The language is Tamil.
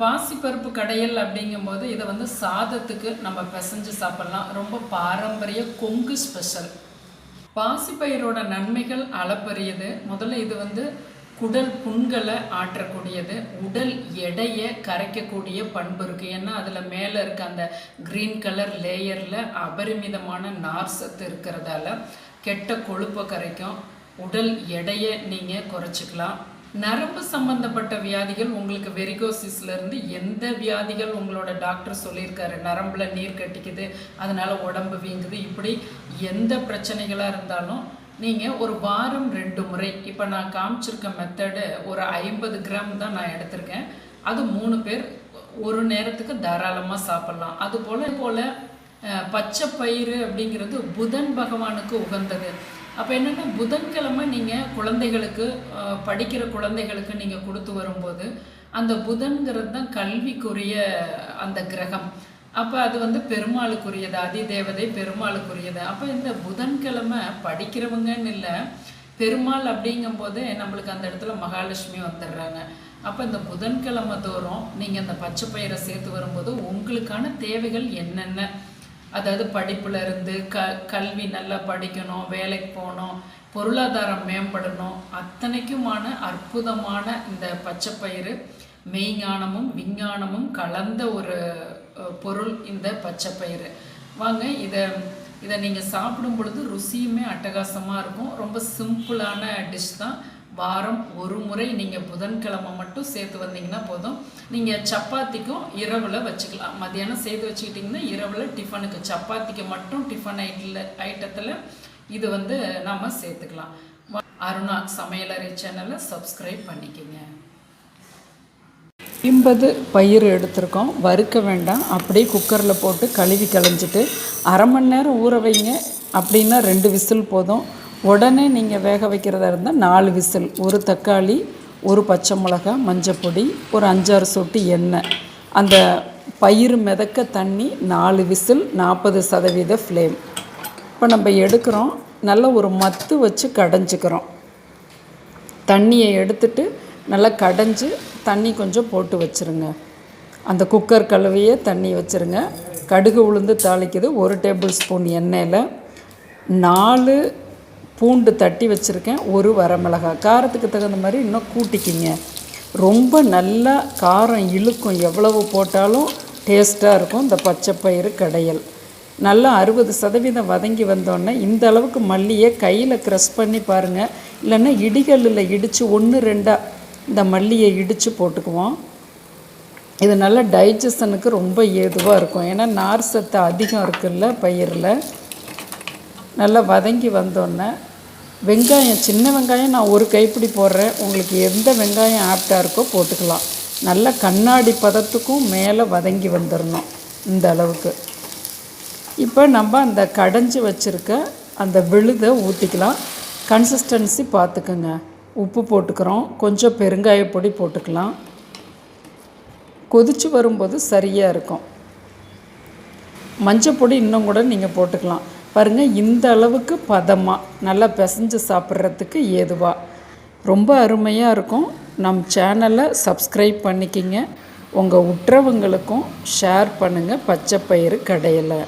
பாசிப்பருப்பு கடையல் அப்படிங்கும்போது இதை வந்து சாதத்துக்கு நம்ம பிசைஞ்சு சாப்பிட்லாம். ரொம்ப பாரம்பரிய கொங்கு ஸ்பெஷல். பாசிப்பயிரோட நன்மைகள் அளப்பரியது. முதல்ல இது வந்து குடல் புண்களை ஆற்றக்கூடியது. உடல் எடையை கரைக்கக்கூடிய பண்பு இருக்குது ஏன்னா அதில் மேலே இருக்க அந்த க்ரீன் கலர் லேயரில் அபரிமிதமான நார் சத்து இருக்கிறதால கெட்ட கொழுப்பை கரைக்கும். உடல் எடையை நீங்கள் குறைச்சிக்கலாம். நரம்பு சம்பந்தப்பட்ட வியாதிகள் உங்களுக்கு வெரிகோசிஸ்ல இருந்து எந்த வியாதிகள் உங்களோட டாக்டர் சொல்லியிருக்காரு? நரம்புல நீர் கட்டிக்குது அதனால உடம்பு வீங்குது. இப்படி எந்த பிரச்சனைகளாக இருந்தாலும் நீங்கள் ஒரு வாரம் ரெண்டு முறை இப்போ நான் காமிச்சிருக்க மெத்தடு ஒரு ஐம்பது கிராம் தான் நான் எடுத்திருக்கேன். அது மூணு பேர் ஒரு நேரத்துக்கு தாராளமாக சாப்பிட்லாம். அது போல போல் பச்சை பயிறு அப்படிங்கிறது புதன் பகவானுக்கு உகந்தது. அப்போ என்னென்னா புதன்கிழமை நீங்கள் குழந்தைகளுக்கு படிக்கிற குழந்தைகளுக்கு நீங்கள் கொடுத்து வரும்போது அந்த புதன்கிறது தான் கல்விக்குரிய அந்த கிரகம். அப்போ அது வந்து பெருமாளுக்குரியது அதிதேவதை பெருமாளுக்குரியது. அப்போ இந்த புதன்கிழமை படிக்கிறவங்கன்னு இல்லை பெருமாள் அப்படிங்கும்போது நம்மளுக்கு அந்த இடத்துல மகாலட்சுமி வந்துடுறாங்க. அப்போ இந்த புதன்கிழமை தோறும் நீங்கள் அந்த பச்சை பயிரை சேர்த்து வரும்போது உங்களுக்கான தேவைகள் என்னென்ன? அதாவது படிப்புல இருந்து க கல்வி நல்லா படிக்கணும் வேலைக்கு போகணும் பொருளாதாரம் மேம்படணும் அத்தனைக்குமான அற்புதமான இந்த பச்சைப்பயிறு மெய்ஞானமும் விஞ்ஞானமும் கலந்த ஒரு பொருள் இந்த பச்சைப்பயிறு. வாங்க இதை இதை நீங்கள் சாப்பிடும் பொழுது ருசியுமே அட்டகாசமாக இருக்கும். ரொம்ப சிம்பிளான டிஷ் தான். வாரம் ஒரு முறை நீங்கள் புதன்கிழமை மட்டும் சேர்த்து வந்தீங்கன்னா போதும். நீங்கள் சப்பாத்திக்கும் இரவில் வச்சுக்கலாம். மதியானம் சேர்த்து வச்சுக்கிட்டிங்கன்னா இரவில் டிஃபனுக்கு. சப்பாத்திக்கு மட்டும் டிஃபன் ஐட்டில் ஐட்டத்தில் இது வந்து நாம் சேர்த்துக்கலாம். அருணா சமையலறை சேனலை சப்ஸ்கிரைப் பண்ணிக்கோங்க. ஐம்பது பயிர் எடுத்திருக்கோம். வறுக்க வேண்டாம். அப்படியே குக்கரில் போட்டு கழுவி களைஞ்சிட்டு அரை மணி நேரம் ஊற வைங்க. அப்படின்னா ரெண்டு விசில் போதும். உடனே நீங்கள் வேக வைக்கிறதா இருந்தால் நாலு விசில் ஒரு தக்காளி ஒரு பச்சை மிளகாய் மஞ்சப்பொடி ஒரு அஞ்சாறு சொட்டு எண்ணெய். அந்த பயிர் மிதக்க தண்ணி நாலு விசில் நாற்பது சதவீத ஃப்ளேம் இப்போ நம்ம எடுக்கிறோம் நல்ல ஒரு மத்து வச்சு கடைஞ்சிக்கிறோம். தண்ணியை எடுத்துட்டு நல்லா கடைஞ்சி தண்ணி கொஞ்சம் போட்டு வச்சுருங்க. அந்த குக்கர் கழுவியே தண்ணி வச்சுருங்க. கடுகு உளுந்து தாளிக்குது ஒரு டேபிள் ஸ்பூன் எண்ணெயில். நாலு பூண்டு தட்டி வச்சுருக்கேன் ஒரு வரமிளகாய். காரத்துக்கு தகுந்த மாதிரி இன்னும் கூட்டிக்கிங்க. ரொம்ப நல்லா காரம் இழுக்கும் எவ்வளவு போட்டாலும் டேஸ்ட்டாக இருக்கும் இந்த பச்சைப்பயிறு கடையல். நல்லா அறுபது சதவீதம் வதங்கி வந்தோடனே இந்த அளவுக்கு மல்லியை கையில் க்ரஷ் பண்ணி பாருங்கள் இல்லைன்னா இடிகல்லில் இடித்து ஒன்று ரெண்டாக இந்த மல்லியை இடித்து போட்டுக்குவோம். இது நல்லா டைஜஷனுக்கு ரொம்ப ஏதுவாக இருக்கும். ஏன்னா நார் சத்து அதிகம் இருக்குல்ல பயிரில். நல்லா வதங்கி வந்தோடனே வெங்காயம் சின்ன வெங்காயம் நான் ஒரு கைப்பிடி போடுறேன். உங்களுக்கு எந்த வெங்காயம் ஆப்டாக இருக்கோ போட்டுக்கலாம். நல்ல கண்ணாடி பதத்துக்கும் மேலே வதங்கி வந்துடணும் இந்த அளவுக்கு. இப்போ நம்ம அந்த கடைஞ்சி வச்சுருக்க அந்த விழுதை ஊற்றிக்கலாம் கன்சிஸ்டன்சி பார்த்துக்குங்க. உப்பு போட்டுக்கிறோம். கொஞ்சம் பெருங்காய பொடி போட்டுக்கலாம். கொதிச்சு வரும்போது சரியாக இருக்கும். மஞ்சள் பொடி இன்னும் கூட நீங்கள் போட்டுக்கலாம். பாருங்கள் இந்த அளவுக்கு பதமாக நல்லா பிசைஞ்சு சாப்பிட்றதுக்கு ஏதுவாக ரொம்ப அருமையாக இருக்கும். நம் சேனலை சப்ஸ்கிரைப் பண்ணிக்கிங்க. உங்கள் உற்றவங்களுக்கும் ஷேர் பண்ணுங்கள் பச்சை பயிறு கடையில்.